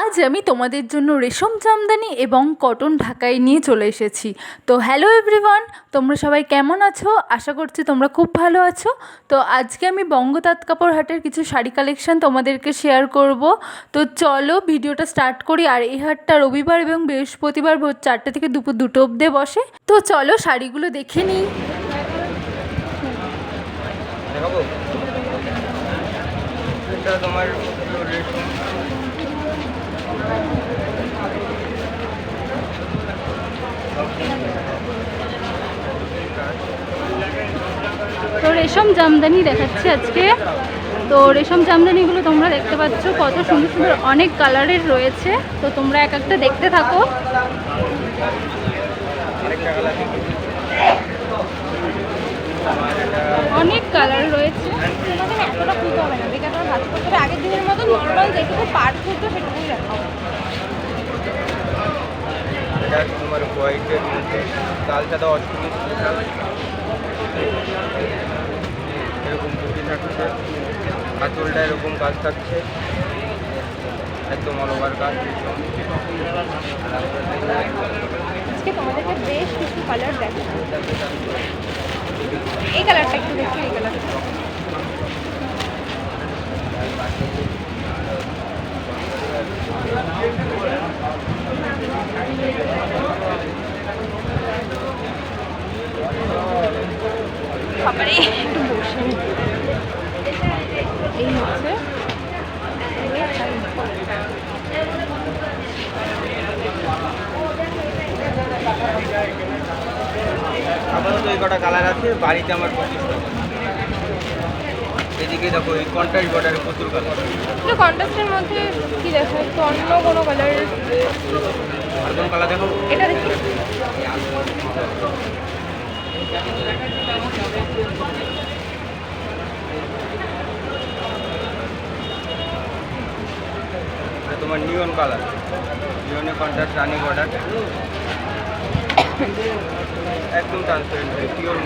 আজ আমি তোমাদের জন্য রেশম জামদানি এবং কটন ঢাকাই নিয়ে চলে এসেছি। তো হ্যালো এভরিওয়ান তোমরা সবাই কেমন আছো? আশা করছি তোমরা খুব ভালো আছো। তো আজকে আমি বঙ্গ তাঁত কাপড় হাটের কিছু শাড়ি কালেকশন তোমাদেরকে শেয়ার করব। তো চলো ভিডিওটা স্টার্ট করি। আর এই হাটটা রবিবার এবং বৃহস্পতিবার ভোর চারটে থেকে দুপুর দুটো অবধি বসে। তো চলো শাড়িগুলো দেখে নিই। তোমার রেশম জামদানি দেখাচ্ছি আজকে। তো রেশম জামদানিগুলো তোমরা দেখতে পাচ্ছ, কত সুন্দর সুন্দর অনেক কালারের রয়েছে। তো তোমরা এক একটা দেখতে থাকো। অনেক কালার রয়েছে। তোমার করতে আগের দিনের মতো নর্মাল যেটুকু পার্ট খুলতো সেটুকুই এটা তোমার হোয়াইটের মধ্যে সাদা অষ্টমী। এরকম বুটি থাকছে আঁচলটা এরকম কাজ থাকছে, একদম অল ওভার কাজ। এই কালারটা একটু এই কালারটা একটু বসে নিই। এই হচ্ছে আপাতত এই কটা কালার আছে বাড়িতে আমার পঁচিশ টাকা। এদিকে দেখো এই কন্ট্রাস্ট বর্ডারের প্রচুর কালার কন্ট্রাস্টের মধ্যে কি দেখো? অন্য কোনো কালারের আর কোন কালার দেখো। এটা দেখি। তোমার নিয়ন কালার নিয়নে কন্ট্রাস্ট রানি বর্ডার একদম ট্রান্সপারেন্ট পিওর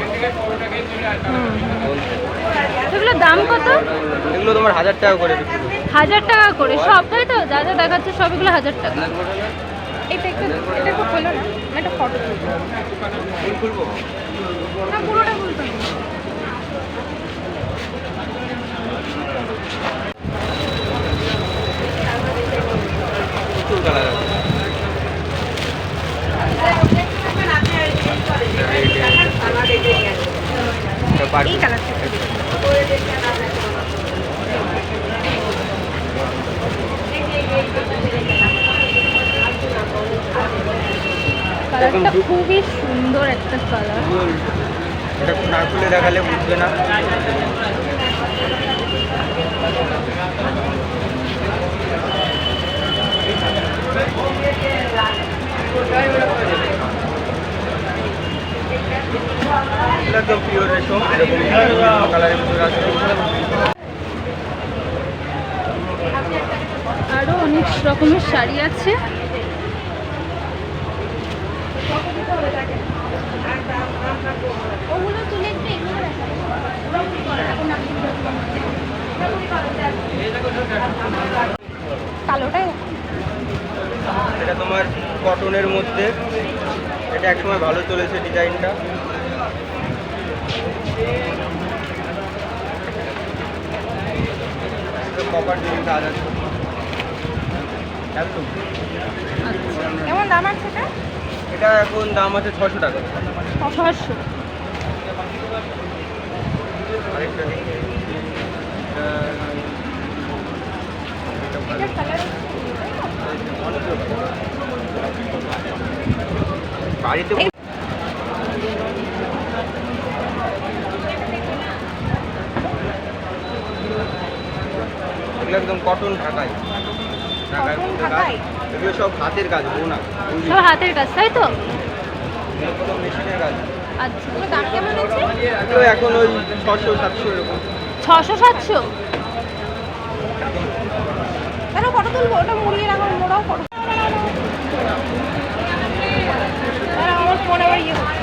এগুলোর দাম কত? এগুলো তোমার হাজার টাকা করে হাজার টাকা করে? সব তাই তো? যা যা দেখাচ্ছে সব এগুলো হাজার টাকা। এটা একটু এটা একটু খোলো না একটা ফটো তুলবো ফুল খুলবো না পুরোটা খুলতে হবে। প্রচুর কালার আছে এটা বাটি। এই কালারটা কালারটা খুবই সুন্দর একটা কালার। এটা না খুলে দেখালে বুঝবে না। এগুলো একদম পিওর অনেক রকমের শাড়ি আছে। এটা তোমার কটনের মধ্যে। এটা একসময় ভালো চলেছে ডিজাইনটা কপার ডিজাইন কাজ আছে কেমন দাম আছে এটা? এটা এখন দাম আছে ছশো টাকা। ছশো আরেকটা বাড়িতে এগুলো একদম কটন মধ্যে কাজ ঢাকাই? এগুলো সব হাতের কাজ বোনা সব হাতের কাজ তাই তো? এগুলো মেশিনের কাজ। আচ্ছা দাম কেমন আছে এগুলো এখন ওই ছশো সাতশো এরকম। ছশো সাতশো? কেন ফটো তুলবো? ওটা মুড়িয়ে রাখো মোড়াও ফটো আমার ফোন আবার ইয়ে হচ্ছে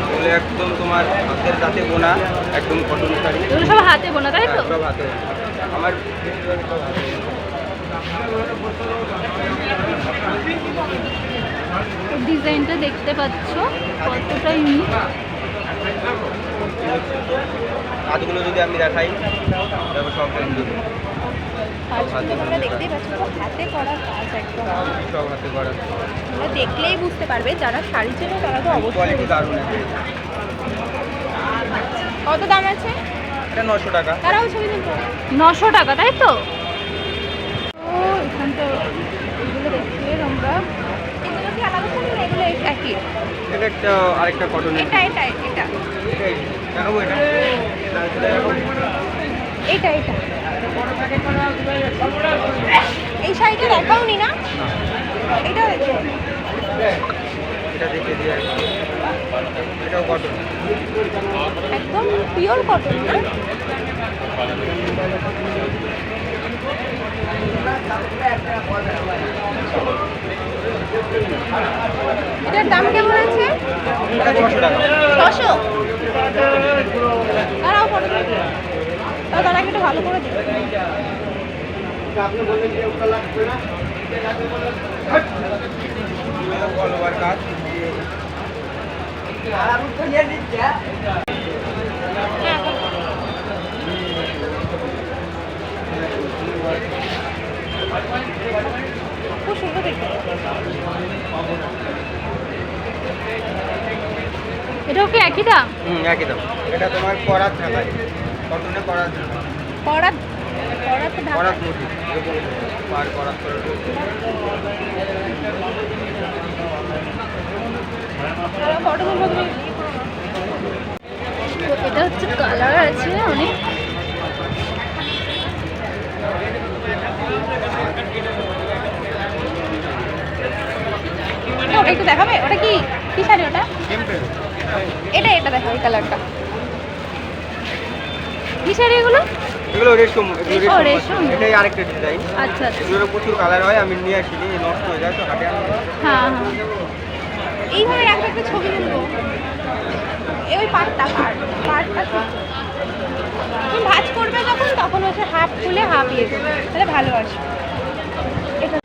এগুলো একদম তোমার হাতের হাতে বোনা একদম কটন শাড়ি। এগুলো সব হাতে বোনা তাই তো? হ্যাঁ, সব হাতে আমার। ডিজাইনটা দেখতে পাচ্ছ কতটা ইউনিক কাজগুলো যদি আমি দেখাই তারপর সব তোমরা দেখতেই পাচ্ছ হাতে করা কাজ একদম। সব হাতে করা। তোমরা দেখলেই বুঝতে পারবে যারা শাড়ি চেনে তারা তো অবশ্যই দারুণ কত দাম আছে? এটা নশো টাকা। তারাও ছবি তুলতে নশো টাকা তাই তো? ও এখানটা এগুলো দেখছি আমরা এগুলো কি আলাদা ছবি না? এগুলো একই? এটা একটা আরেকটা কটনের এটা এটা এটা। দেখাবো এটা? এটা এটা। এই শাড়িটা দেখাওনি না? এটা এটা দেখে দিয়ে কটন একদম পিওর কটন না এটার দাম কেমন আছে? ছশো। ফটো তাও তারা একটু ভালো করে দিবে গলবার কাজ খুব সুন্দর দেখতে এটাও কি একই দাম? হুম একই দাম। এটা তোমার করাত ঢাকায় কটনে করাত ঢাকা কড়া কড়া তো ঢাকা করাত মুঠি পার করাত করে ফটো তুলবো তুমি তো এটা হচ্ছে কালার আছে অনেক। ওটা একটু দেখাবে? ওটা কি? কি শাড়ি ওটা? এটা এটা দেখো কালারটা। কি শাড়ি এগুলো? এগুলো রেশম এগুলো রেশম। রেশম। এটাই আরেকটা ডিজাইন আচ্ছা আচ্ছা। এগুলোর প্রচুর কালার হয় আমি নিয়ে আসিনি নষ্ট হয়ে যায় তো হাটে হ্যাঁ হ্যাঁ। এইভাবে একটা একটা ছবি তুলবো। এই ওই পাটটা পাট পাটটা তুমি ভাজ করবে যখন তখন হচ্ছে হাফ খুলে হাফ ইয়ে করবে। তাহলে ভালো আসবে এটা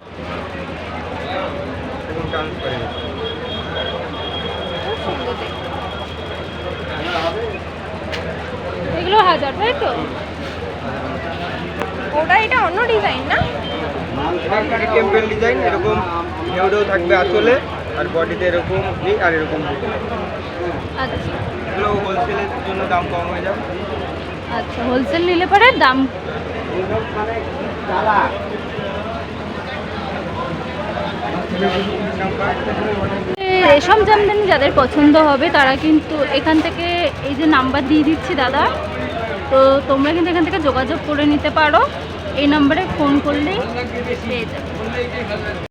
এগুলো হাজার তাই তো? ওটা এটা অন্য ডিজাইন না? টেম্পেল ডিজাইন এরকম থাকবে আসলে আর বডিতে এরকম নেই আর এরকম। আচ্ছা। এগুলো হোলসেলের জন্য দাম কম হয়ে যাবে। আচ্ছা হোলসেল নিলে পরে দাম এই রেশম জামদানি যাদের পছন্দ হবে তারা কিন্তু এখান থেকে এই যে নাম্বার দিয়ে দিচ্ছি দাদা তো তোমরা কিন্তু এখান থেকে যোগাযোগ করে নিতে পারো। এই নাম্বারে ফোন করলেই পেয়ে যাবে।